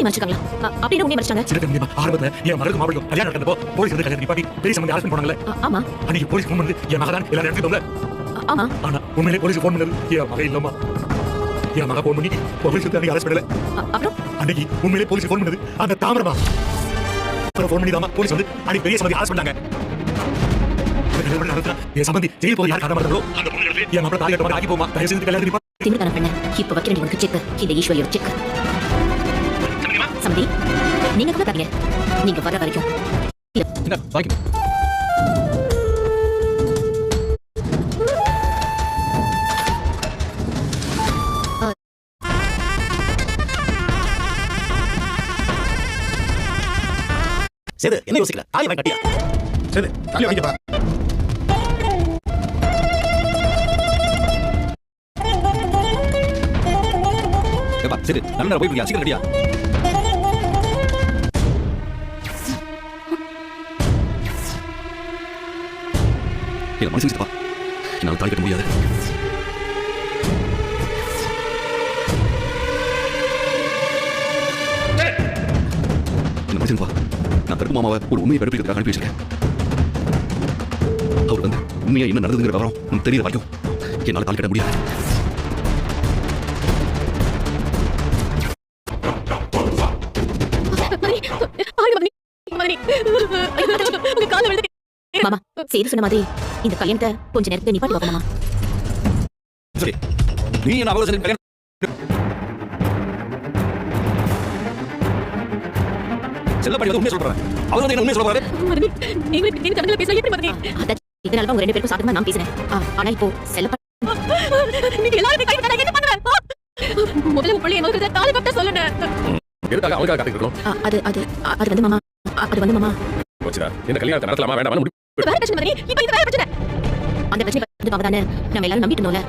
உண்மை மறைச்சிருக்காங்களா அப்படின்னு ஆரம்பத்துல என் மகளுக்கு மாப்பிளைக்கும் கல்யாணம் நடந்தப்போ போலீஸ் வந்து கல்யாணம் நிப்பாட்டி பெரிய சம்பந்தி அரசு ஆமா. அன்னைக்கு போலீஸ் ஃபோன் பண்ணி என் மகதான் எல்லாரும் எடுத்துட்டோம்ல அ- ஆமா. ஆனா உண்மையிலே போலீஸ் ஃபோன் பண்ணது என் மகன் இல்லம்மா. என் மகன் ஃபோன் பண்ணி போலீஸ் வந்து அன்னைக்கு அரெஸ்ட் பண்ணல. அ- அப்புறம்? அன்னைக்கு உண்மையிலே போலீஸ் ஃபோன் பண்ணது அந்த தாமரமா அப்புறம் ஃபோன் பண்ணி போலீஸ் வந்து அன்னைக்கு பெரிய சம்பந்தி அரஸ்ட் பண்ணாங்க. என் சம்பந்தி ஜெயில் போய் யார் கதை மாட்டாங்களோ அந்த பொண்ணு என் மாப்பிள கட்ட மாதிரி ஆக்கி போமா தயவு கல்யாணம் இப்ப உனக்கு செக். இந்த ஈஸ்வரியோட செக். சமதி நீங்க கூட தரீங்க நீங்க வர வரைக்கும். என்ன வாங்கி சரி என்ன யோசிக்கல? தாலி வாங்கி கட்டியா? சரி தாலி வாங்கிப்பா ஏப்பா சரி நல்ல போய் சீக்கிரம் ரெடியா என்ன மனசு வச்சுப்பா என்னால் தாலி கட்ட முடியாது என்ன மனுஷன் நான் தடுப்பு மாமாவை ஒரு உண்மையை கண்டுபிடிக்கிறதுக்காக அனுப்பி வச்சிருக்கேன் அவர் வந்து உண்மையா என்ன நடந்ததுங்கிற விவரம் உனக்கு தெரியற வரைக்கும் என்னால் தாலி கட்ட முடியாது மாமா செய்து சொன்ன மாதிரி இந்த கல்யாணத்தை கொஞ்ச நேரத்துக்கு நிப்பாட்டி மாமா சரி. நீ என்ன அவ்வளவு சரி கல்யாணம் செல்லப்படி சொல்றேன் அவர் வந்து என்ன இதனால தான் உங்க ரெண்டு பேருக்கும் சாதகமா நான் பேசுறேன் ஆனா இப்போ செல்லப்பா எதுக்காக அவனுக்காக காத்துட்டு இருக்கணும்? ஆ, அது அது அது வந்து மாமா. அது வந்து மாமா. போச்சுடா. இந்த கல்யாணத்தை நடத்தலாமா வேண்டாமா வேற பிரச்சனை மதனி இப்போ இது வேற பிரச்சனை. அந்த பிரச்சனை வந்து மாமா தானே நம்ம எல்லாரும் நம்பிட்டு இருந்தோம்ல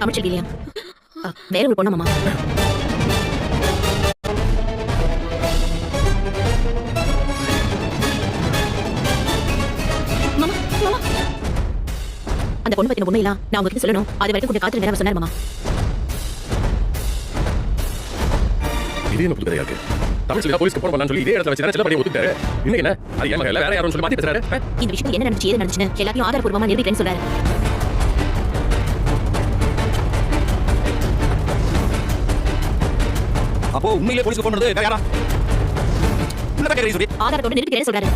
தமிழ்ச்செல்வி இல்லையா வேற ஒரு பொண்ணு மாமா அந்த பொண்ணு பத்தின உண்மையெல்லாம் நான் உங்ககிட்ட சொல்லணும். அது வரைக்கும் கொஞ்சம் காத்துல நேரம் சொன்னார் மாமா. இது என்ன புது கதையா இருக்கு? தமிழ் சொல்லி போலீஸ்க்கு போன் பண்ணலாம்னு சொல்லி இதே இடத்துல வச்சு ஒத்துட்டாரு இன்னைக்கு என்ன? அது ஏன் மகன் வேற யாரும் சொல்லி மாத்தி பேசுறாரு? இந்த விஷயத்துல என்ன நடந்துச்சு ஏது நடந்துச்சுன்னு எல்லாத்தையும் ஆதாரப்பூர்வமா நிரூபிக்கிறேன்னு சொல்றாரு. அப்போ உண்மையிலே போலீஸ்க்கு போன் பண்ணது வேற யாரா? ஆதாரத்தோட நிரூபிக்கிறேன்னு சொல்றாரு.